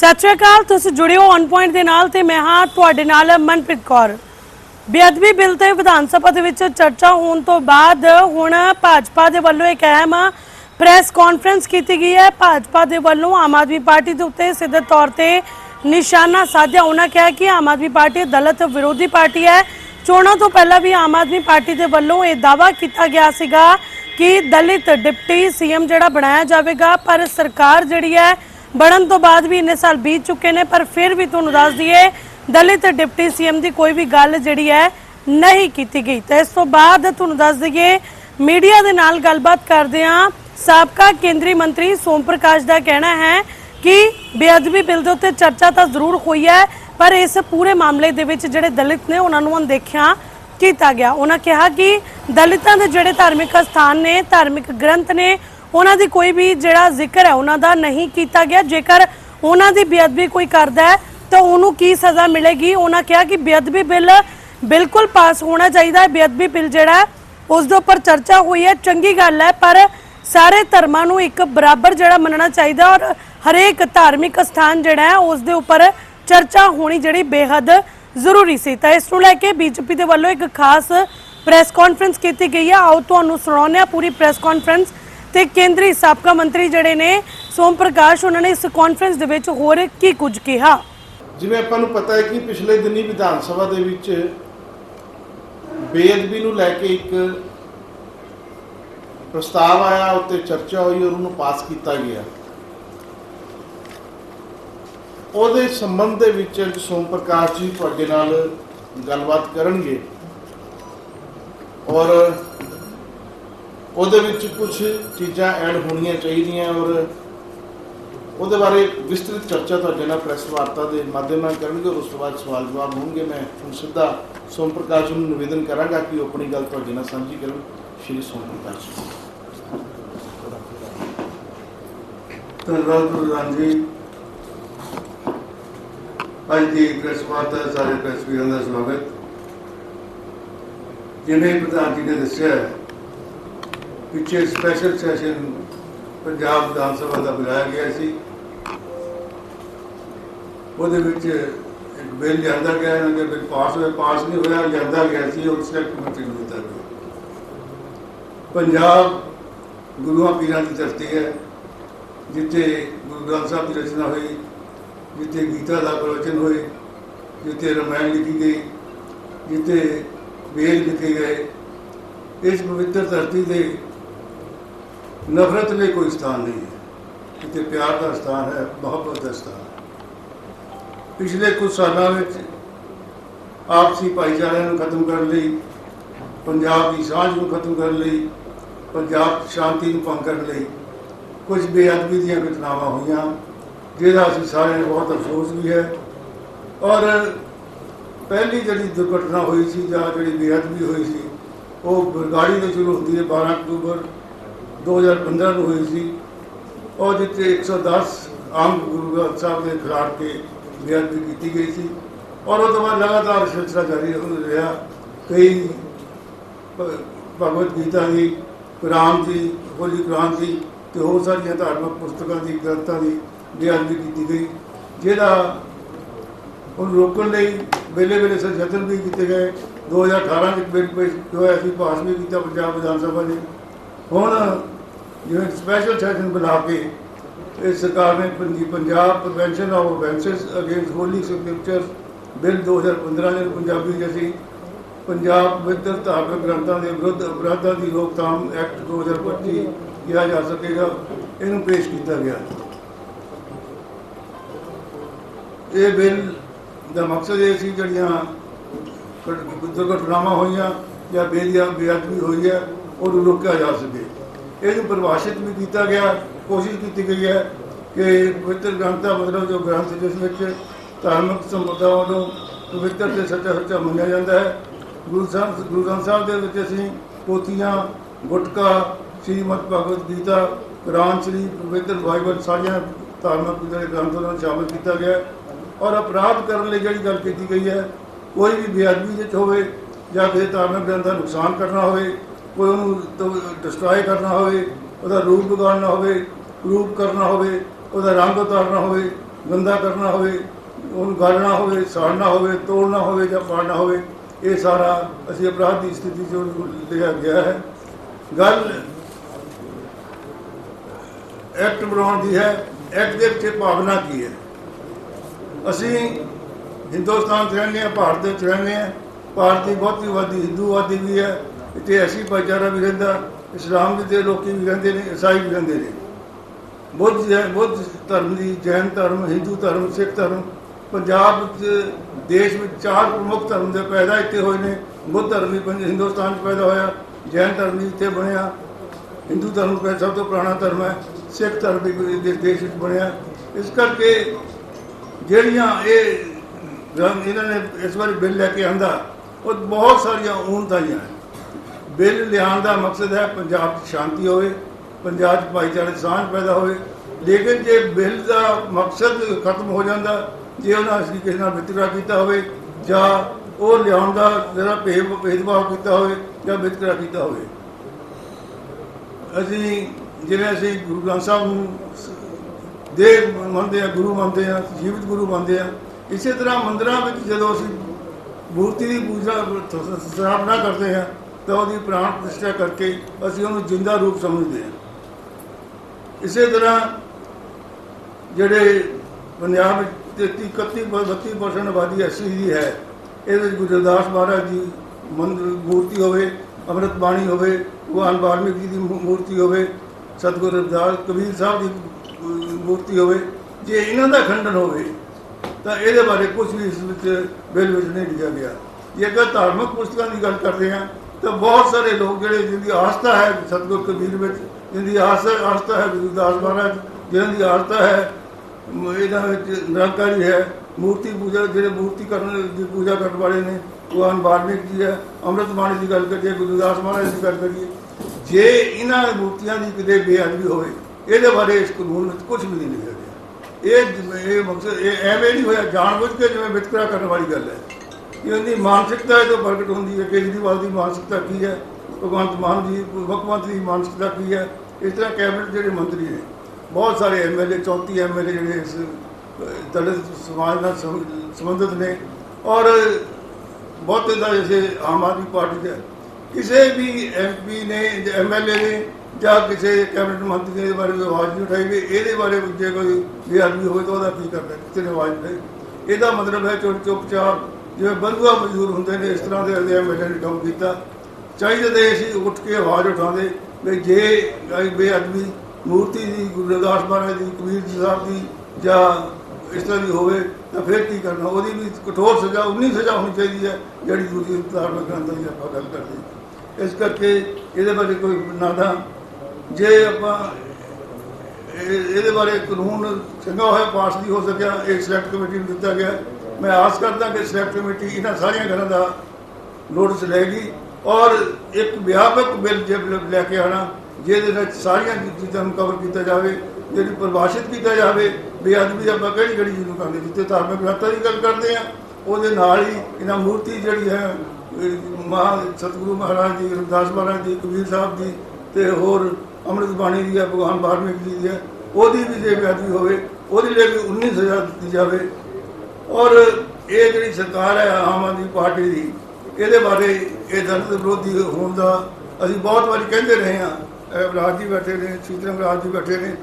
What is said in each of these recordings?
ਸਤਿ ਸ਼੍ਰੀ ਅਕਾਲ, ਤੁਸੀਂ ਜੁੜੇ ਹੋ ਔਨ ਪੁਆਇੰਟ ਦੇ ਨਾਲ ਤੇ ਮੈਂ ਹਾਂ ਤੁਹਾਡੇ ਨਾਲ ਮਨਪ੍ਰੀਤ ਕੌਰ। ਬੇਅਦਬੀ ਬਿੱਲ ਤੇ ਵਿਧਾਨ ਸਭਾ ਦੇ ਵਿੱਚ ਚਰਚਾ ਹੋਣ ਤੋਂ ਬਾਅਦ ਹੁਣ ਭਾਜਪਾ ਦੇ ਵੱਲੋਂ ਇੱਕ ਅਹਿਮ ਪ੍ਰੈਸ ਕਾਨਫਰੰਸ ਕੀਤੀ ਗਈ ਹੈ। ਭਾਜਪਾ ਦੇ ਵੱਲੋਂ ਆਮ ਆਦਮੀ ਪਾਰਟੀ ਦੇ ਉੱਤੇ ਸਿੱਧੇ ਤੌਰ ਤੇ ਨਿਸ਼ਾਨਾ ਸਾਧਿਆ। ਉਹਨਾਂ ਕਿਹਾ ਕਿ ਆਮ ਆਦਮੀ ਪਾਰਟੀ ਦਲਿਤ ਵਿਰੋਧੀ ਪਾਰਟੀ ਹੈ। ਚੋਣਾਂ ਤੋਂ ਪਹਿਲਾਂ ਵੀ ਆਮ ਆਦਮੀ ਪਾਰਟੀ ਦੇ ਵੱਲੋਂ ਇਹ ਦਾਵਾ ਕੀਤਾ ਗਿਆ ਸੀਗਾ ਕਿ ਦਲਿਤ ਡਿਪਟੀ ਸੀਐਮ ਜਿਹੜਾ ਬਣਾਇਆ ਜਾਵੇਗਾ, ਪਰ ਸਰਕਾਰ ਜਿਹੜੀ ਹੈ ਬਣਨ ਤੋਂ ਬਾਅਦ ਵੀ ਇੰਨੇ ਸਾਲ ਬੀਤ ਚੁੱਕੇ ਨੇ, ਪਰ ਫਿਰ ਵੀ ਤੁਹਾਨੂੰ ਦੱਸ ਦਈਏ, ਦਲਿਤ ਡਿਪਟੀ ਸੀਐਮ ਦੀ ਕੋਈ ਵੀ ਗੱਲ ਜਿਹੜੀ ਹੈ ਨਹੀਂ ਕੀਤੀ ਗਈ। ਤੇ ਇਸ ਤੋਂ ਬਾਅਦ ਤੁਹਾਨੂੰ ਦੱਸ ਦਈਏ, ਮੀਡੀਆ ਦੇ ਨਾਲ ਗੱਲਬਾਤ ਕਰਦੇ ਹਾਂ। ਸਾਬਕਾ ਕੇਂਦਰੀ ਮੰਤਰੀ ਸੋਮ ਪ੍ਰਕਾਸ਼ ਦਾ ਕਹਿਣਾ ਹੈ ਕਿ ਬੇਅਦਬੀ ਬਿੱਲ ਦੇ ਉੱਤੇ ਚਰਚਾ ਤਾਂ ਜ਼ਰੂਰ ਹੋਈ ਹੈ, ਪਰ ਇਸ ਪੂਰੇ ਮਾਮਲੇ ਦੇ ਵਿੱਚ ਜਿਹੜੇ ਦਲਿਤ ਨੇ, ਉਹਨਾਂ ਨੂੰ ਅਣਦੇਖਿਆ ਕੀਤਾ ਗਿਆ। ਉਹਨਾਂ ਕਿਹਾ ਕਿ ਦਲਿਤਾਂ ਦੇ ਜਿਹੜੇ ਧਾਰਮਿਕ ਸਥਾਨ ਨੇ, ਧਾਰਮਿਕ ਗ੍ਰੰਥ ਨੇ ਉਹਨਾਂ ਦੀ ਕੋਈ ਵੀ ਜਿਹੜਾ ਜ਼ਿਕਰ ਹੈ ਉਹਨਾਂ ਦਾ ਨਹੀਂ ਕੀਤਾ ਗਿਆ। ਜੇਕਰ ਉਹਨਾਂ ਦੀ ਬੇਅਦਬੀ ਕੋਈ ਕਰਦਾ ਹੈ ਤਾਂ ਉਹਨੂੰ ਕੀ ਸਜ਼ਾ ਮਿਲੇਗੀ? ਉਹਨਾਂ ਕਿਹਾ ਕਿ ਬੇਅਦਬੀ ਬਿੱਲ ਬਿਲਕੁਲ ਪਾਸ ਹੋਣਾ ਚਾਹੀਦਾ ਹੈ। ਬੇਅਦਬੀ ਬਿੱਲ ਜਿਹੜਾ ਹੈ, ਉਸ ਦੇ ਉੱਪਰ ਚਰਚਾ ਹੋਈ ਹੈ। ਚੰਗੀ ਗੱਲ ਹੈ ਪਰ ਸਾਰੇ ਧਰਮਾਂ ਨੂੰ ਇੱਕ ਬਰਾਬਰ ਜਿਹੜਾ ਮੰਨਣਾ ਚਾਹੀਦਾ ਔਰ ਹਰੇਕ ਧਾਰਮਿਕ ਸਥਾਨ ਜਿਹੜਾ ਹੈ ਉਸ ਦੇ ਉੱਪਰ ਚਰਚਾ ਹੋਣੀ ਜਿਹੜੀ ਬੇਹੱਦ ਜ਼ਰੂਰੀ ਸੀ। ਤਾਂ ਇਸ ਨੂੰ ਲੈ ਕੇ ਬੀਜੇਪੀ ਦੇ ਵੱਲੋਂ ਇੱਕ ਖਾਸ ਪ੍ਰੈਸ ਕਾਨਫਰੰਸ ਕੀਤੀ ਗਈ ਹੈ। ਆਓ ਤੁਹਾਨੂੰ ਸੁਣਾਉਂਦੇ ਹਾਂ ਪੂਰੀ ਪ੍ਰੈਸ ਕਾਨਫਰੰਸ। ਤੇ ਕੇਂਦਰੀ ਸਾਬਕਾ ਮੰਤਰੀ ਜਿਹੜੇ ਨੇ, ਸੋਮ ਪ੍ਰਕਾਸ਼, ਉਹਨਾਂ ਨੇ ਇਸ ਕਾਨਫਰੰਸ ਦੇ ਵਿੱਚ ਹੋਰ ਕੀ ਕੁਝ ਕਿਹਾ? ਜਿਵੇਂ ਆਪਾਂ ਨੂੰ ਪਤਾ ਹੈ ਕਿ ਪਿਛਲੇ ਦਿਨੀ ਵਿਧਾਨ ਸਭਾ ਦੇ ਵਿੱਚ ਬੇਅਦਬੀ ਨੂੰ ਲੈ ਕੇ ਇੱਕ ਪ੍ਰਸਤਾਵ ਆਇਆ, ਉੱਤੇ ਚਰਚਾ ਹੋਈ ਔਰ ਉਹਨੂੰ ਪਾਸ ਕੀਤਾ ਗਿਆ। ਉਹਦੇ ਸੰਬੰਧ ਦੇ ਵਿੱਚ ਅੱਜ ਸੋਮ ਪ੍ਰਕਾਸ਼ ਜੀ ਤੁਹਾਡੇ ਨਾਲ ਗੱਲਬਾਤ ਕਰਨਗੇ। ਔਰ ਉਹਦੇ ਵਿੱਚ ਕੁਝ ਚੀਜ਼ਾਂ ਐਡ ਹੋਣੀਆਂ ਚਾਹੀਦੀਆਂ ਔਰ ਉਹਦੇ ਬਾਰੇ ਵਿਸਤ੍ਰਿਤ ਚਰਚਾ ਤੁਹਾਡੇ ਨਾਲ ਪ੍ਰੈਸ ਵਾਰਤਾ ਦੇ ਮਾਧਿਅਮ ਨਾਲ ਕਰਨਗੇ, ਉਸ ਤੋਂ ਬਾਅਦ ਸਵਾਲ ਜਵਾਬ ਹੋਣਗੇ। ਮੈਂ ਹੁਣ ਸਿੱਧਾ ਸੋਮ ਪ੍ਰਕਾਸ਼ ਜੀ ਨੂੰ ਨਿਵੇਦਨ ਕਰਾਂਗਾ ਕਿ ਉਹ ਆਪਣੀ ਗੱਲ ਤੁਹਾਡੇ ਨਾਲ ਸਾਂਝੀ ਕਰਨ। ਸ਼੍ਰੀ ਸੋਮ ਪ੍ਰਕਾਸ਼ ਜੀ। ਧੰਨਵਾਦ ਪ੍ਰਧਾਨ ਜੀ। ਅੱਜ ਦੀ ਪ੍ਰੈਸ ਵਾਰਤਾ ਸਾਰੇ ਪ੍ਰੈਸ ਵੀਰਾਂ ਦਾ ਸਵਾਗਤ। ਜਿਵੇਂ ਪ੍ਰਧਾਨ ਜੀ ਨੇ ਦੱਸਿਆ ਪਿੱਛੇ ਸਪੈਸ਼ਲ ਸੈਸ਼ਨ ਪੰਜਾਬ ਵਿਧਾਨ ਸਭਾ ਦਾ ਬੁਲਾਇਆ ਗਿਆ ਸੀ। ਉਹਦੇ ਵਿੱਚ ਇੱਕ ਬਿੱਲ ਲਿਆਂਦਾ ਗਿਆ, ਇਹਨਾਂ ਦੇ ਬਿੱਲ ਪਾਸ ਹੋਇਆ ਪਾਸ ਨਹੀਂ ਹੋਇਆ, ਲਿਆਂਦਾ ਗਿਆ ਸੀ, ਉਹ ਸਿਲੈਕਟ ਕਮੇਟੀ ਨੂੰ ਦਿੱਤਾ ਗਿਆ। ਪੰਜਾਬ ਗੁਰੂਆਂ ਪੀਰਾਂ ਦੀ ਧਰਤੀ ਹੈ, ਜਿੱਥੇ ਗੁਰੂ ਗ੍ਰੰਥ ਸਾਹਿਬ ਦੀ ਰਚਨਾ ਹੋਈ, ਜਿੱਥੇ ਗੀਤਾ ਦਾ ਪ੍ਰਵਚਨ ਹੋਏ, ਜਿੱਥੇ ਰਮਾਇਣ ਲਿਖੀ ਗਈ, ਜਿੱਥੇ ਵੇਦ ਲਿਖੇ ਗਏ। ਇਸ ਪਵਿੱਤਰ ਧਰਤੀ ਦੇ ਨਫ਼ਰਤ ਲਈ ਕੋਈ ਸਥਾਨ ਨਹੀਂ ਹੈ। ਇੱਥੇ ਪਿਆਰ ਦਾ ਸਥਾਨ ਹੈ, ਮੁਹੱਬਤ ਦਾ ਸਥਾਨ ਪਿਛਲੇ ਕੁਝ ਸਾਲਾਂ ਵਿੱਚ ਆਪਸੀ ਭਾਈਚਾਰੇ ਨੂੰ ਖਤਮ ਕਰਨ ਲਈ, ਪੰਜਾਬ ਦੀ ਸਾਂਝ ਨੂੰ ਖਤਮ ਕਰਨ ਲਈ, ਪੰਜਾਬ ਸ਼ਾਂਤੀ ਨੂੰ ਭੰਗ ਕਰਨ ਲਈ ਕੁਝ ਬੇਅਦਬੀ ਦੀਆਂ ਘਟਨਾਵਾਂ ਹੋਈਆਂ, ਜਿਹਦਾ ਅਸੀਂ ਸਾਰਿਆਂ ਨੂੰ ਬਹੁਤ ਅਫਸੋਸ ਵੀ ਹੈ। ਔਰ ਪਹਿਲੀ ਜਿਹੜੀ ਦੁਰਘਟਨਾ ਹੋਈ ਸੀ ਜਾਂ ਜਿਹੜੀ ਬੇਅਦਬੀ ਹੋਈ ਸੀ, ਉਹ ਬਰਗਾੜੀ ਤੋਂ ਸ਼ੁਰੂ ਹੁੰਦੀ ਹੈ 12 ਅਕਤੂਬਰ 2015 ਨੂੰ ਹੋਈ ਸੀ। ਔਰ ਜਿੱਥੇ 110 ਆਮ ਗੁਰੂ ਗ੍ਰੰਥ ਸਾਹਿਬ ਦੇ ਖਿਲਾਫ 'ਤੇ ਬੇਅਦਬੀ ਕੀਤੀ ਗਈ ਸੀ। ਔਰ ਉਹ ਤੋਂ ਬਾਅਦ ਲਗਾਤਾਰ ਸਿਲਸਿਲਾ ਜਾਰੀ ਰਿਹਾ ਕਈ ਭਗਵਤ ਗੀਤਾ ਦੀ ਕੁਰਾਨ ਦੀ ਹੋਲੀ ਕੁਰਾਨ ਦੀ ਤੇ ਹੋਰ ਸਾਰੀਆਂ ਧਾਰਮਿਕ ਪੁਸਤਕਾਂ ਦੀ, ਗ੍ਰੰਥਾਂ ਦੀ ਬੇਅਦਬੀ ਕੀਤੀ ਗਈ। ਜਿਹਦਾ ਹੁਣ ਰੋਕਣ ਲਈ ਵੇਲੇ ਵੇਲੇ ਸੇ ਯਤਨ ਵੀ ਕੀਤੇ ਗਏ। 2018 ਵਿੱਚ ਬਿੱਲ ਪੇਸ਼ ਹੋਇਆ ਸੀ ਪਾਸ ਵੀ ਕੀਤਾ ਪੰਜਾਬ ਵਿਧਾਨ ਸਭਾ ਨੇ ਹੁਣ ਜਿਵੇਂ ਸਪੈਸ਼ਲ ਸੈਸ਼ਨ ਬਣਾ ਕੇ ਇਹ ਸਰਕਾਰ ਨੇ Punjab prevention of offences against holy scriptures bill 2015 ਨੇ ਪੰਜਾਬੀ ਵਿੱਚ ਪੰਜਾਬ ਪਵਿੱਤਰ ਧਾਰਮਿਕ ਗ੍ਰੰਥਾਂ ਦੇ ਵਿਰੁੱਧ ਅਪਰਾਧਾਂ ਦੀ ਰੋਕਥਾਮ ਐਕਟ 2025 ਕਿਹਾ ਜਾ ਸਕੇਗਾ, ਇਹਨੂੰ ਪੇਸ਼ ਕੀਤਾ ਗਿਆ। ਇਹ ਬਿੱਲ ਦਾ ਮਕਸਦ ਇਹ ਸੀ ਜਿਹੜੀਆਂ ਦੁਰਘਟਨਾਵਾਂ ਹੋਈਆਂ ਜਾਂ ਬੇਰੀਆ ਬੇਅਦਬੀ ਹੋਈ ਹੈ ਉਹਨੂੰ ਰੋਕਿਆ ਜਾ ਸਕੇ। ਇਹਨੂੰ ਪਰਿਭਾਸ਼ਿਤ ਵੀ ਕੀਤਾ ਗਿਆ, ਕੋਸ਼ਿਸ਼ ਕੀਤੀ ਗਈ ਹੈ ਕਿ ਪਵਿੱਤਰ ਗ੍ਰੰਥ ਦਾ ਮਤਲਬ ਜੋ ਗ੍ਰੰਥ ਜਿਸ ਵਿੱਚ ਧਾਰਮਿਕ ਸੰਪਰਦਾਵਾਂ ਨੂੰ ਪਵਿੱਤਰ ਤੇ ਸੱਚਾ ਸੱਚਾ ਮੰਨਿਆ ਜਾਂਦਾ ਹੈ, ਗੁਰੂ ਸਾਹਿਬ, ਗੁਰੂ ਗ੍ਰੰਥ ਸਾਹਿਬ ਦੇ ਵਿੱਚ ਅਸੀਂ ਪੋਥੀਆਂ, ਗੁਟਕਾ, ਸ਼੍ਰੀਮਦ ਭਗਵਦ ਗੀਤਾ, ਕੁਰਾਨ ਸ਼ਰੀਫ, ਪਵਿੱਤਰ ਬਾਈਬਲ ਸਾਰੀਆਂ ਧਾਰਮਿਕ ਜਿਹੜੇ ਗ੍ਰੰਥਾਂ ਨੂੰ ਸ਼ਾਮਲ ਕੀਤਾ ਗਿਆ ਔਰ ਅਪਰਾਧ ਕਰਨ ਲਈ ਜਿਹੜੀ ਗੱਲ ਕੀਤੀ ਗਈ ਹੈ, ਕੋਈ ਵੀ ਬੇਅਦਬੀ ਵਿੱਚ ਹੋਵੇ ਜਾਂ ਕਿਸੇ ਧਾਰਮਿਕ ਗ੍ਰੰਥ ਦਾ ਨੁਕਸਾਨ ਕਰਨਾ ਹੋਵੇ ਕੋਈ ਉਹਨੂੰ ਡਿਸਟਰੋਏ ਕਰਨਾ ਹੋਵੇ, ਉਹਦਾ ਰੂਪ ਵਿਗਾੜਨਾ ਹੋਵੇ, ਰੂਪ ਕਰਨਾ ਹੋਵੇ, ਉਹਦਾ ਰੰਗ ਉਤਾਰਨਾ ਹੋਵੇ, ਗੰਦਾ ਕਰਨਾ ਹੋਵੇ, ਉਹਨੂੰ ਗਾਲਣਾ ਹੋਵੇ, ਸਾੜਨਾ ਹੋਵੇ, ਤੋੜਨਾ ਹੋਵੇ ਜਾਂ ਪਾੜਨਾ ਹੋਵੇ, ਇਹ ਸਾਰਾ ਅਸੀਂ ਅਪਰਾਧ ਦੀ ਸਥਿਤੀ 'ਚ ਲਿਆ ਗਿਆ ਹੈ। ਗੱਲ ਐਕਟ ਬਣਾਉਣ ਦੀ ਹੈ। ਐਕਟ ਦੇ ਵਿੱਚ ਭਾਵਨਾ ਕੀ ਹੈ? ਅਸੀਂ ਹਿੰਦੁਸਤਾਨ 'ਚ ਰਹਿੰਦੇ ਹਾਂ, ਭਾਰਤ ਦੇ ਵਿੱਚ ਰਹਿੰਦੇ ਹਾਂ, ਭਾਰਤ ਦੀ ਬਹੁਤੀ ਆਬਾਦੀ ਹਿੰਦੂਵਾਦੀ ਵੀ ਹੈ ਇੱਥੇ ਐਸੀ ਭਾਈਚਾਰਾ ਵੀ ਰਹਿੰਦਾ, ਇਸਲਾਮ ਦੇ ਲੋਕੀ ਵੀ ਰਹਿੰਦੇ ਨੇ ਈਸਾਈ ਵੀ ਰਹਿੰਦੇ ਨੇ। ਬੁੱਧ ਜੈ ਬੁੱਧ ਧਰਮ ਦੀ, ਜੈਨ ਧਰਮ, ਹਿੰਦੂ ਧਰਮ, ਸਿੱਖ ਧਰਮ, ਪੰਜਾਬ ਵਿੱਚ, ਦੇਸ਼ ਵਿੱਚ ਚਾਰ ਪ੍ਰਮੁੱਖ ਧਰਮ ਦੇ ਪੈਦਾ ਇੱਥੇ ਹੋਏ ਨੇ। ਬੁੱਧ ਧਰਮ ਵੀ ਹਿੰਦੁਸਤਾਨ 'ਚ ਪੈਦਾ ਹੋਇਆ, ਜੈਨ ਧਰਮ ਵੀ ਇੱਥੇ ਬਣਿਆ। ਹਿੰਦੂ ਧਰਮ ਪੈ ਸਭ ਤੋਂ ਪੁਰਾਣਾ ਧਰਮ ਹੈ, ਸਿੱਖ ਧਰਮ ਵੀ ਇਸ ਦੇਸ਼ ਵਿੱਚ ਬਣਿਆ। ਇਸ ਕਰਕੇ ਜਿਹੜੀਆਂ ਇਹ ਇਹਨਾਂ ਨੇ ਇਸ ਵਾਰੀ ਬਿੱਲ ਲੈ ਕੇ ਆਂਦਾ, ਉਹ ਬਹੁਤ ਸਾਰੀਆਂ ਊਣਤਾਈਆਂ ਹੈ ਬਿੱਲ ਲਿਆਉਣ ਦਾ ਮਕਸਦ ਹੈ ਪੰਜਾਬ 'ਚ ਸ਼ਾਂਤੀ ਹੋਵੇ, ਪੰਜਾਬ 'ਚ ਭਾਈਚਾਰੇ ਦੀ ਸਾਂਝ ਪੈਦਾ ਹੋਵੇ। ਲੇਕਿਨ ਜੇ ਬਿੱਲ ਦਾ ਮਕਸਦ ਖਤਮ ਹੋ ਜਾਂਦਾ, ਜੇ ਉਹਨਾਂ ਅਸੀਂ ਕਿਸੇ ਨਾਲ ਵਿਤਕਰਾ ਕੀਤਾ ਹੋਵੇ ਜਾਂ ਉਹ ਲਿਆਉਣ ਦਾ ਜਿਹੜਾ ਭੇਦ ਭੇਦਭਾਵ ਕੀਤਾ ਹੋਵੇ ਜਾਂ ਵਿਤਕਰਾ ਕੀਤਾ ਹੋਵੇ। ਅਸੀਂ ਜਿਵੇਂ ਅਸੀਂ ਗੁਰੂ ਗ੍ਰੰਥ ਸਾਹਿਬ ਨੂੰ ਸ- ਦੇਵ ਮੰਨਦੇ ਆ ਗੁਰੂ ਮੰਨਦੇ ਆ ਜੀਵਿਤ ਗੁਰੂ ਮੰਨਦੇ ਆ ਇਸੇ ਤਰ੍ਹਾਂ ਮੰਦਰਾਂ ਵਿੱਚ ਜਦੋਂ ਅਸੀਂ ਮੂਰਤੀ ਦੀ ਪੂਜਾ, ਸਥਾਪਨਾ ਕਰਦੇ ਆ ਤਾਂ ਉਹਦੀ ਪ੍ਰਾਣ ਪ੍ਰਤਿਸ਼ਠਾ ਕਰਕੇ ਅਸੀਂ ਉਹਨੂੰ ਜਿੰਦਾ ਰੂਪ ਸਮਝਦੇ ਹਾਂ। ਇਸੇ ਤਰ੍ਹਾਂ ਜਿਹੜੇ ਪੰਜਾਬ ਵਿੱਚ 33 31 32% ਆਬਾਦੀ ਐਸੀ ਦੀ ਹੈ, ਇਹਦੇ ਵਿੱਚ ਗੁਰੂ ਮਹਾਰਾਜ ਦੀ ਮੰਦਰ ਮੂਰਤੀ ਹੋਵੇ, ਅੰਮ੍ਰਿਤ ਬਾਣੀ ਹੋਵੇ, ਭਗਵਾਨ ਵਾਲਮੀਕ ਜੀ ਦੀ ਮੂਰਤੀ ਹੋਵੇ, ਸਤਿਗੁਰੂ ਰਵਿਦਾਸ ਕਬੀਰ ਸਾਹਿਬ ਦੀ ਮੂਰਤੀ ਹੋਵੇ, ਜੇ ਇਹਨਾਂ ਦਾ ਖੰਡਨ ਹੋਵੇ, ਤਾਂ ਇਹਦੇ ਬਾਰੇ ਕੁਝ ਵੀ ਇਸ ਵਿੱਚ ਬਿੱਲ ਵਿੱਚ ਨਹੀਂ ਲਿਖਿਆ ਗਿਆ। ਜੇਕਰ ਧਾਰਮਿਕ ਪੁਸਤਕਾਂ ਦੀ ਗੱਲ ਕਰਦੇ ਹਾਂ ਤਾਂ ਬਹੁਤ ਸਾਰੇ ਲੋਕ ਜਿਹੜੇ ਜਿਨ੍ਹਾਂ ਦੀ ਆਸਥਾ ਹੈ ਸਤਿਗੁਰ ਕਬੀਰ ਵਿੱਚ ਜਿਨ੍ਹਾਂ ਦੀ ਆਸਥਾ ਹੈ ਗੁਰੂਦਾਸ ਮਹਾਰਾਜ ਜਿਨ੍ਹਾਂ ਦੀ ਆਸਥਾ ਹੈ ਇਹਨਾਂ ਵਿੱਚ ਨਿਰੰਕਾਰੀ ਹੈ, ਮੂਰਤੀ ਪੂਜਾ ਜਿਹੜੇ ਮੂਰਤੀ ਕਰਨ ਦੀ ਪੂਜਾ ਕਰਨ ਵਾਲੇ ਨੇ, ਉਹ ਵਾਲਮੀਕ ਜੀ ਹੈ, ਅੰਮ੍ਰਿਤ ਬਾਣੀ ਦੀ ਗੱਲ ਕਰੀਏ ਗੁਰੂਦਾਸ ਮਹਾਰਾਜ ਦੀ ਗੱਲ ਕਰੀਏ, ਜੇ ਇਹਨਾਂ ਮੂਰਤੀਆਂ ਦੀ ਕਿਤੇ ਬੇਅਦਬੀ ਹੋਵੇ, ਇਹਦੇ ਬਾਰੇ ਇਸ ਕਾਨੂੰਨ ਵਿੱਚ ਕੁਝ ਵੀ ਨਹੀਂ ਲਿਖਿਆ ਗਿਆ। ਇਹ ਇਹ ਮਕਸਦ ਇਹ ਐਵੇਂ ਨਹੀਂ ਹੋਇਆ, ਜਾਣਬੁੱਝ ਕੇ ਜਿਵੇਂ ਵਿਤਕਰਾ ਕਰਨ ਵਾਲੀ ਗੱਲ ਹੈ। ਕਿ ਉਹਦੀ ਮਾਨਸਿਕਤਾ ਇਹ ਤੋਂ ਪ੍ਰਗਟ ਹੁੰਦੀ ਹੈ, ਕੇਜਰੀਵਾਲ ਦੀ ਮਾਨਸਿਕਤਾ ਕੀ ਹੈ, ਭਗਵੰਤ ਮਾਨ ਜੀ ਮੁੱਖ ਮੰਤਰੀ ਦੀ ਮਾਨਸਿਕਤਾ ਕੀ ਹੈ, ਇਸ ਤਰ੍ਹਾਂ ਕੈਬਨਿਟ ਜਿਹੜੇ ਮੰਤਰੀ ਨੇ, ਬਹੁਤ ਸਾਰੇ ਐਮਐਲਏ 34 ਐਮਐਲਏ ਜਿਹੜੇ ਇਸ ਦਲਿਤ ਸਮਾਜ ਨਾਲ ਸੰਬੰਧਿਤ ਨੇ ਔਰ ਬਹੁਤੇ ਦਾ ਜੈਸੇ ਆਮ ਆਦਮੀ ਪਾਰਟੀ ਦੇ। ਕਿਸੇ ਵੀ ਐਮਪੀ ਨੇ ਐਮਐਲਏ ਨੇ ਜਾਂ ਕਿਸੇ ਕੈਬਨਿਟ ਮੰਤਰੀ ਨੇ ਬਾਰੇ ਕੋਈ ਆਵਾਜ਼ ਨਹੀਂ ਉਠਾਈ ਵੀ ਇਹਦੇ ਬਾਰੇ ਜੇ ਕੋਈ ਬੇਅਦਬੀ ਹੋਵੇ ਤਾਂ ਉਹਦਾ ਕੀ ਕਰਦਾ ਕਿਸੇ ਨੇ ਆਵਾਜ਼ ਉਠਾਈ। ਇਹਦਾ ਮਤਲਬ ਹੈ ਚੁੱਪ ਚੁੱਪਚਾਪ ਜਿਵੇਂ ਬੰਦੂਆ ਮਜ਼ਦੂਰ ਹੁੰਦੇ ਨੇ, ਇਸ ਤਰ੍ਹਾਂ ਦੇ ਐਮਐਲਏ ਨੇ ਕੰਮ ਕੀਤਾ। ਚਾਹੀਦਾ ਤੇ ਅਸੀਂ ਉੱਠ ਕੇ ਆਵਾਜ਼ ਉਠਾਉਂਦੇ ਵੀ ਜੇ ਕੋਈ ਬੇਅਦਬੀ ਮੂਰਤੀ ਦੀ, ਗੁਰੂ ਰਵਿਦਾਸ ਮਹਾਰਾਜ ਦੀ, ਕਬੀਰ ਜੀ ਸਾਹਿਬ ਦੀ ਜਾਂ ਇਸ ਤਰ੍ਹਾਂ ਦੀ ਹੋਵੇ, ਤਾਂ ਫਿਰ ਕੀ ਕਰਨਾ? ਉਹਦੀ ਵੀ ਕਠੋਰ ਸਜ਼ਾ, ਉਨੀ ਸਜ਼ਾ ਹੋਣੀ ਚਾਹੀਦੀ ਹੈ, ਜਿਹੜੀ ਦੂਜੀ ਧਾਰਮਿਕ ਗ੍ਰੰਥਾਂ ਦੀ ਆਪਾਂ ਗੱਲ ਕਰਦੇ ਹਾਂ। ਇਸ ਕਰਕੇ ਇਹਦੇ ਬਾਰੇ ਕੋਈ ਨਾਦਾ, ਜੇ ਆਪਾਂ ਇਹ- ਇਹਦੇ ਬਾਰੇ ਕਾਨੂੰਨ ਚੰਗਾ ਹੋਇਆ, ਪਾਸ ਨਹੀਂ ਹੋ ਸਕਿਆ, ਇਹ ਸਿਲੈਕਟ ਕਮੇਟੀ ਨੂੰ ਦਿੱਤਾ ਗਿਆ। ਮੈਂ ਆਸ ਕਰਦਾ ਕਿ ਸਿਲੈਕਟ ਕਮੇਟੀ ਇਹਨਾਂ ਸਾਰੀਆਂ ਗੱਲਾਂ ਦਾ ਨੋਟਿਸ ਲਏਗੀ ਔਰ ਇੱਕ ਵਿਆਪਕ ਬਿੱਲ ਜੇ ਲੈ ਕੇ ਆਣਾ ਜਿਹਦੇ ਵਿੱਚ ਸਾਰੀਆਂ ਚੀਜ਼ਾਂ ਨੂੰ ਕਵਰ ਕੀਤਾ ਜਾਵੇ, ਜਿਹੜੀ ਪਰਿਭਾਸ਼ਿਤ ਕੀਤਾ ਜਾਵੇ ਬੇਅਦਬੀ ਆਪਾਂ ਕਿਹੜੀ ਕਿਹੜੀ ਚੀਜ਼ ਨੂੰ ਕਰਦੇ ਜਿੱਥੇ ਧਾਰਮਿਕ ਗ੍ਰੰਥਾਂ ਦੀ ਗੱਲ ਕਰਦੇ ਆ ਉਹਦੇ ਨਾਲ ਹੀ ਇਹਨਾਂ ਮੂਰਤੀ ਜਿਹੜੀ ਹੈ, ਅਹ, ਮਹਾ, ਸਤਿਗੁਰੂ ਮਹਾਰਾਜ ਜੀ, ਰਵਿਦਾਸ ਮਹਾਰਾਜ ਜੀ, ਕਬੀਰ ਸਾਹਿਬ ਦੀ ਤੇ ਹੋਰ ਅੰਮ੍ਰਿਤ ਬਾਣੀ ਦੀ ਹੈ, ਭਗਵਾਨ ਵਾਲਮੀਕ ਜੀ ਦੀ ਹੈ, ਉਹਦੀ ਵੀ ਜੇ ਬੇਅਦਬੀ ਹੋਵੇ, ਉਹਦੇ ਲਈ ਵੀ ਉਨੀ ਸਜ਼ਾ ਦਿੱਤੀ ਜਾਵੇ ਔਰ ਇਹ ਜਿਹੜੀ ਸਰਕਾਰ ਹੈ, ਆਮ ਆਦਮੀ ਪਾਰਟੀ ਦੀ, ਇਹਦੇ ਬਾਰੇ ਇਹ ਦਲਿਤ ਵਿਰੋਧੀ ਹੋਣ ਦਾ ਅਸੀਂ ਬਹੁਤ ਵਾਰੀ ਕਹਿੰਦੇ ਰਹੇ ਹਾਂ। ਇਹ ਰਾਜ ਜੀ ਬੈਠੇ ਨੇ ਸੀਤਰਮ ਰਾਜ ਜੀ ਬੈਠੇ ਨੇ।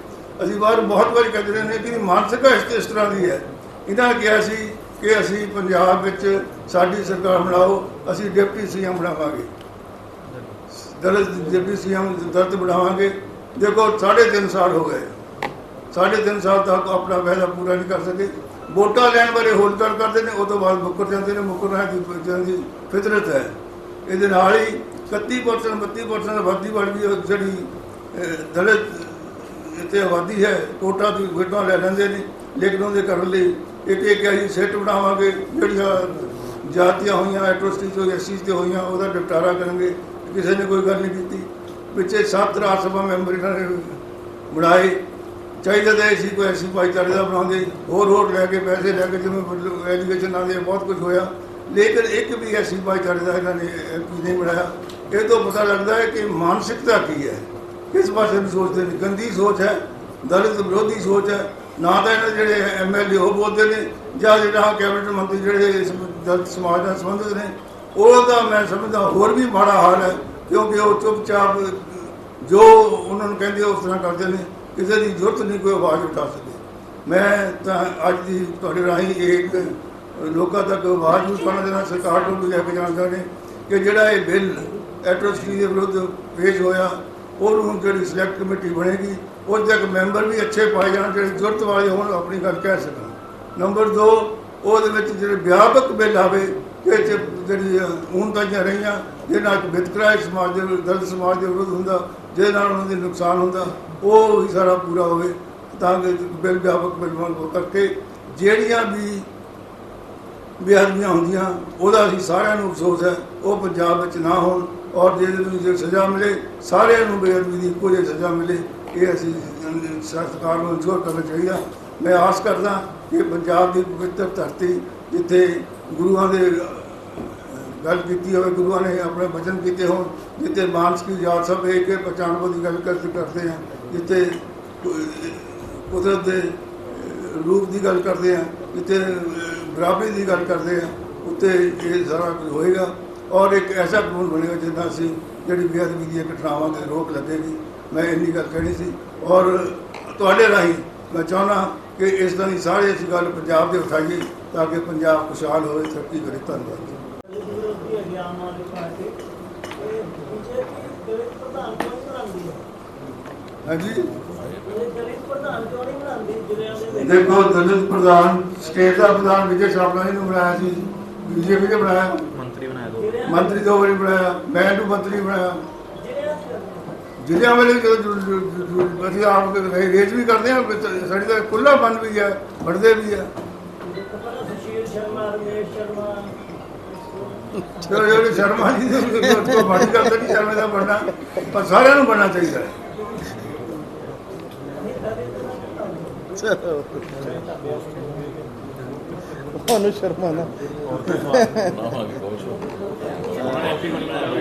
ਅਸੀਂ ਬਾਹਰ ਬਹੁਤ ਵਾਰੀ ਕਹਿੰਦੇ ਰਹੇ ਨੇ ਕਿ ਮਾਨਸਿਕਤਾ ਇਸ ਇਸ ਤਰ੍ਹਾਂ ਦੀ ਹੈ। ਇਹਨਾਂ ਨੇ ਕਿਹਾ ਸੀ ਕਿ ਅਸੀਂ ਪੰਜਾਬ ਵਿੱਚ ਸਾਡੀ ਸਰਕਾਰ ਬਣਾਓ, ਅਸੀਂ ਡਿਪਟੀ ਸੀਐਮ ਬਣਾਵਾਂਗੇ। ਦਲਿਤ ਡਿਪਟੀ ਸੀਐਮ ਦਲਿਤ ਬਣਾਵਾਂਗੇ। ਦੇਖੋ, ਸਾਢੇ ਤਿੰਨ ਸਾਲ ਹੋ ਗਏ। ਸਾਢੇ ਤਿੰਨ ਸਾਲ ਤੱਕ ਆਪਣਾ ਵਾਅਦਾ ਪੂਰਾ ਨਹੀਂ ਕਰ ਸਕੇ। ਵੋਟਾਂ ਲੈਣ ਬਾਰੇ ਹੋਲ ਕਰ ਕਰਦੇ ਨੇ, ਉਹ ਤੋਂ ਬਾਅਦ ਮੁੱਕਰ ਜਾਂਦੇ ਨੇ, ਮੁੱਕਰ ਦੀ ਦੀ ਫਿਤਰਤ ਹੈ। ਇਹਦੇ ਨਾਲ ਹੀ 31% 32% ਆਬਾਦੀ ਬਣ ਗਈ, ਉਹ ਜਿਹੜੀ ਦਲਿਤ ਇੱਥੇ ਆਬਾਦੀ ਹੈ ਕੋਟਾ ਦੀ ਵੋਟਾਂ ਲੈ ਲੈਂਦੇ ਨੇ, ਲੇਕਿਨ ਉਹਦੇ ਕਰਨ ਲਈ ਇੱਕ ਇੱਕ ਅਸੀਂ ਸੈੱਟ ਬਣਾਵਾਂਗੇ, ਜਿਹੜੀਆਂ ਜਾਤੀਆਂ ਹੋਈਆਂ ਐਟਰੋਸਿਟੀ ਤੋਂ ਐਸਸੀ ਤੇ ਹੋਈਆਂ, ਉਹਦਾ ਨਿਪਟਾਰਾ ਕਰਨਗੇ। ਕਿਸੇ ਨੇ ਕੋਈ ਗੱਲ ਨਹੀਂ ਕੀਤੀ। ਪਿੱਛੇ ਸੱਤ ਰਾਜ ਸਭਾ ਮੈਂਬਰ ਇਹਨਾਂ ਨੇ ਬਣਾਏ। ਚਾਹੀਦਾ ਤਾਂ ਸੀ, ਕੋਈ ਐਸੀ ਭਾਈਚਾਰੇ ਦਾ ਬਣਾਉਂਦੇ, ਹੋਰ ਹੋਰ ਲੈ ਕੇ ਪੈਸੇ ਲੈ ਕੇ ਜਿਵੇਂ ਐਜੂਕੇਸ਼ਨ ਨਾਲ ਦੇ ਬਹੁਤ ਕੁਝ ਹੋਇਆ। ਲੇਕਿਨ ਇੱਕ ਵੀ ਐਸੀ ਭਾਈਚਾਰੇ ਦਾ ਇਹਨਾਂ ਨੇ MP ਨਹੀਂ ਬਣਾਇਆ। ਇਹ ਤੋਂ ਪਤਾ ਲੱਗਦਾ ਹੈ ਕਿ ਮਾਨਸਿਕਤਾ ਕੀ ਹੈ। ਕਿਸ ਪਾਸੇ ਨੂੰ ਸੋਚਦੇ ਨੇ, ਗੰਦੀ ਸੋਚ ਹੈ, ਦਲਿਤ ਵਿਰੋਧੀ ਸੋਚ ਹੈ। ਨਾ ਤਾਂ ਇਹਨਾਂ ਦੇ ਜਿਹੜੇ ਐਮਐਲਏ ਉਹ ਬੋਲਦੇ ਨੇ, ਜਾਂ ਜਿਹੜਾ ਕੈਬਨਿਟ ਮੰਤਰੀ ਜਿਹੜੇ ਇਸ ਦਲਿਤ ਸਮਾਜ ਨਾਲ ਸੰਬੰਧਿਤ ਨੇ, ਉਹ ਤਾਂ ਮੈਂ ਸਮਝਦਾ ਹੋਰ ਵੀ ਮਾੜਾ ਹਾਲ ਹੈ, ਕਿਉਂਕਿ ਉਹ ਚੁੱਪਚਾਪ ਜੋ ਉਹਨਾਂ ਨੂੰ ਕਹਿੰਦੇ ਉਸ ਤਰ੍ਹਾਂ ਕਰਦੇ ਨੇ। ਕਿਸੇ ਦੀ ਜ਼ਰੂਰਤ ਨਹੀਂ, ਕੋਈ ਆਵਾਜ਼ ਉਠਾ ਸਕੇ। ਮੈਂ ਤਾਂ ਅੱਜ ਦੀ ਤੁਹਾਡੇ ਰਾਹੀਂ ਇੱਕ ਲੋਕਾਂ ਤੱਕ ਆਵਾਜ਼ ਨੂੰ ਸੁਣਨ ਦੇਣਾ ਸਰਕਾਰ ਨੂੰ ਵੀ ਲੈ ਕੇ ਜਾਣਦਾ ਨੇ ਕਿ ਜਿਹੜਾ ਇਹ ਬਿੱਲ ਐਟਰੋਸਿਟੀ ਦੇ ਵਿਰੁੱਧ ਪੇਸ਼ ਹੋਇਆ, ਉਹਨੂੰ ਜਿਹੜੀ ਸਿਲੈਕਟ ਕਮੇਟੀ ਬਣੇਗੀ, ਉਹਦੇ ਤੱਕ ਮੈਂਬਰ ਵੀ ਅੱਛੇ ਪਾਏ ਜਾਣ, ਜਿਹੜੇ ਜ਼ਰੂਰਤ ਵਾਲੇ ਹੋਣ, ਆਪਣੀ ਗੱਲ ਕਹਿ ਸਕਣ। ਨੰਬਰ 2 ਉਹਦੇ ਵਿੱਚ ਜਿਹੜੇ ਵਿਆਪਕ ਬਿੱਲ ਆਵੇ, ਕਿ ਇਹ 'ਚ ਜਿਹੜੀ ਹੁਣ ਤਾਈਆਂ ਰਹੀਆਂ ਜਿਹਦੇ ਨਾਲ ਵਿਤਕਰਾਏ ਸਮਾਜ ਦੇ ਵਿਰੁੱਧ, ਸਮਾਜ ਦੇ ਵਿਰੁੱਧ ਹੁੰਦਾ ਜਿਹਦੇ ਨਾਲ ਉਹਨਾਂ ਦੇ ਨੁਕਸਾਨ ਹੁੰਦਾ ਉਹ ਵੀ ਸਾਰਾ ਪੂਰਾ ਹੋਵੇ। ਤਾਂ ਕਿ ਬਿੱਲ ਵਿਆਪਕ ਬਿੱਲ ਵਾਂਗ ਕਰਕੇ ਜਿਹੜੀਆਂ ਵੀ ਬੇਅਦਬੀਆਂ ਹੁੰਦੀਆਂ ਉਹਦਾ ਅਸੀਂ ਸਾਰਿਆਂ ਨੂੰ ਅਫਸੋਸ ਹੈ ਉਹ ਪੰਜਾਬ ਵਿੱਚ ਨਾ ਹੋਣ ਔਰ ਜਿਹਦੇ ਨੂੰ ਜੇ ਸਜ਼ਾ ਮਿਲੇ ਸਾਰਿਆਂ ਨੂੰ ਬੇਅਦਬੀ ਦੀ ਇੱਕੋ ਜਿਹੀ ਸਜ਼ਾ ਮਿਲੇ ਇਹ ਅਸੀਂ ਸਰਕਾਰ ਨੂੰ ਜ਼ੋਰ ਕਰਨਾ ਚਾਹੀਦਾ। ਮੈਂ ਆਸ ਕਰਦਾ ਕਿ ਪੰਜਾਬ ਦੀ ਪਵਿੱਤਰ ਧਰਤੀ ਜਿੱਥੇ ਗੁਰੂਆਂ ਦੇ ਗੱਲ ਕੀਤੀ ਹੋਵੇ, ਗੁਰੂਆਂ ਨੇ ਆਪਣੇ ਵਚਨ ਕੀਤੇ ਹੋਣ, ਜਿੱਥੇ ਮਾਨਸ ਕੀ ਯਾਦ ਸਭ ਇੱਕ ਇੱਕ ਪਛਾਣਵੋ ਦੀ ਗੱਲ ਕਰਦੇ ਕਰਦੇ ਆ, ਜਿੱਥੇ ਕੁਦਰਤ ਦੇ ਰੂਪ ਦੀ ਗੱਲ ਕਰਦੇ ਆ, ਜਿੱਥੇ ਬਰਾਬਰੀ ਦੀ ਗੱਲ ਕਰਦੇ ਆ ਉੱਤੇ ਇਹ ਸਾਰਾ ਕੁਝ ਹੋਏਗਾ। ਔਰ ਇੱਕ ਐਸਾ ਕਾਨੂੰਨ ਬਣੇਗਾ ਜਿਹਦਾ ਅਸੀਂ ਜਿਹੜੀ ਬੇਅਦਬੀ ਦੀਆਂ ਘਟਨਾਵਾਂ ਤੇ ਰੋਕ ਲੱਗੇਗੀ। ਮੈਂ ਇੰਨੀ ਗੱਲ ਕਹਿਣੀ ਸੀ। ਔਰ ਤੁਹਾਡੇ ਰਾਹੀਂ ਮੈਂ ਚਾਹੁੰਦਾ ਕਿ ਇਸ ਤਰ੍ਹਾਂ ਦੀ ਸਾਰੇ ਅਸੀਂ ਗੱਲ ਪੰਜਾਬ ਦੇ ਉਠਾਈਏ, ਤਾਂ ਕਿ ਪੰਜਾਬ ਖੁਸ਼ਹਾਲ ਹੋਵੇ। ਤਰੱਕੀ ਕਰੇ ਧੰਨਵਾਦ ਜੀ ਵਿਰੋਧੀ ਹੈਗੀ ਆਮ ਆਦਮੀ ਪਾਰਟੀ ਇਹ ਬੀਜੇਪੀ ਦਲਿਤ ਪ੍ਰਧਾਨ ਕਿਉਂ ਨਹੀਂ ਬਣਾਉਂਦੀ ਹੈ ਹਾਂਜੀ। ਇਹ ਦਲਿਤ ਪ੍ਰਧਾਨ ਕਿਉਂ ਨਹੀਂ ਬਣਾਉਂਦੀ ਜ਼ਿਲ੍ਹਿਆਂ ਦੇ ਵਿੱਚ ਦੇਖੋ ਦਲਿਤ ਪ੍ਰਧਾਨ ਸਟੇਟ ਦਾ ਪ੍ਰਧਾਨ ਵਿਜੇ ਸ਼ਾਪਲਾ ਜੀ ਨੂੰ ਬਣਾਇਆ ਸੀ। ਬੀਜੇਪੀ ਨੇ ਬਣਾਇਆ ਮੰਤਰੀ ਬਣਾਇਆ ਦੋ। ਮੰਤਰੀ ਦੋ ਵਾਰੀ ਬਣਾਇਆ ਮੈਂ ਨੂੰ ਮੰਤਰੀ ਬਣਾਇਆ ਜ਼ਿਲ੍ਹਿਆਂ ਵਾਲੇ ਜਦੋਂ ਜੁ- ਜੁ- ਜੁ- ਜੁ- ਅਸੀਂ ਆਪ ਰੇਜ ਵੀ ਕਰਦੇ ਹਾਂ ਵਿੱਚ ਸਾਡੀ ਤਾਂ ਖੁੱਲਾ ਬੰਦ ਵੀ ਹੈ ਵੜਦੇ ਵੀ ਸੁਸ਼ੀਲ ਸ਼ਰਮਾ ਰਮੇਸ਼ ਸ਼ਰਮਾ ਚਲੋ ਜਿਹੜੇ ਸ਼ਰਮਾ ਜੀ ਦੇ ਤੋਂ ਬੜੀ ਗੱਲ ਨਹੀਂ ਸ਼ਰਮਾ ਦਾ ਬਣਨਾ। ਪਰ ਸਾਰਿਆਂ ਨੂੰ ਬਣਨਾ ਚਾਹੀਦਾ ਹੈ। ਨਾ ਹੋਗੇ ਬਹੁਤ